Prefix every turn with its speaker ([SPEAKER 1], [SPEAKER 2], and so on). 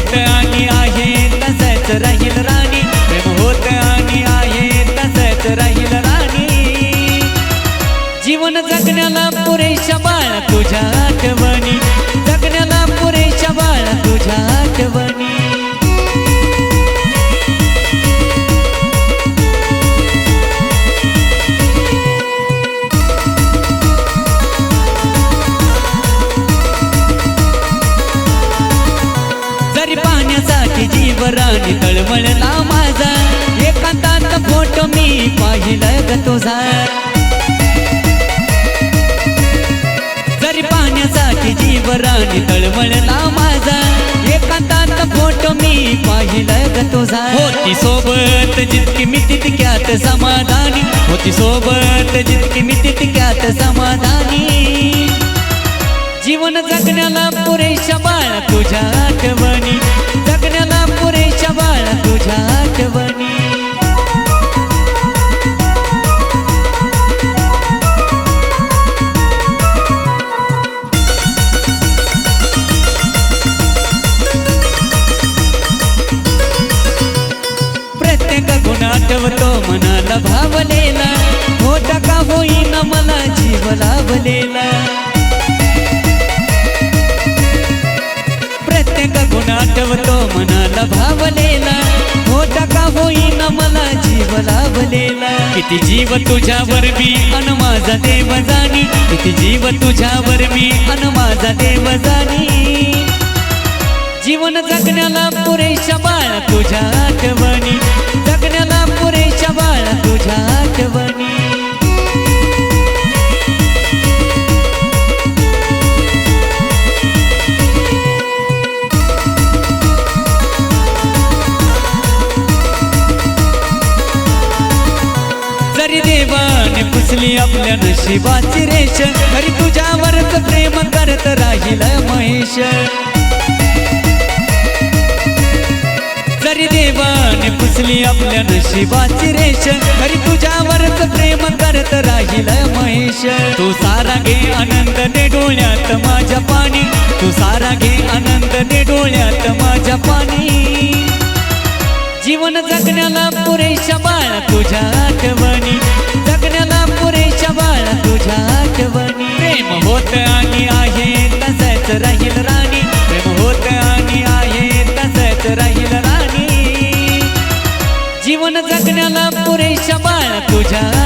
[SPEAKER 1] होत आणि आहे तसंच राहील राणी. प्रेम होत आणि आहे तसंच राहील राणी. जीवन जगण्याला पुरेशा बाळ तुझ्या आठवणी राणी माझा. एकांतात फोटो मी पाहिलं ग तुझा. जरी पाण्यासाठी जीव राणी तळमळला माझा. एकांतात फोटो मी पाहिलं ग तुझा. होती सोबत जितकी मी तितक्यात समाधानी. होती सोबत जितकी मी तितक्यात समाधानी. जीवन जगण्याला पुरेशा बाळ तुझ्या आठवणी. जगण्याला पुरेशा बाळ तुझ्या आठवणी. प्रत्येक गुण आठवतो मनाला भावलेला. होता का होईना मला जीव लाभलेला. लाभलेला किती जीव तुझ्यावर मी अन माझा देव जाणी. किती जीव तुझ्यावर मी अन माझा देव जाणी. जीवन जगण्याला पुरेशा बाळा तुझ्या आठवणी. जगण्या देवाने आपल्या नशिबाची रेष तरी तुझ्यावरच प्रेम करत राहील महेश. जरी देवाने पुसली आपल्या नशिबाची रेष तरी तुझ्यावरच प्रेम करत राहील महेश. तू सारा घे आनंद दे डोळ्यात माझ्या पाणी. तू सारा घे आनंद दे डोळ्यात माझ्या पाणी. जीवन जगण्याला पुरेशा बाळ तुझ्या आठवणी. जगण्याला तुझ्या आठवणी. प्रेम होत आणि आहे तसंच राहील राणी. प्रेम होत आणि आहे तसंच राहील राणी. जीवन जगण्याला पुरेशा बाळ तुझ्या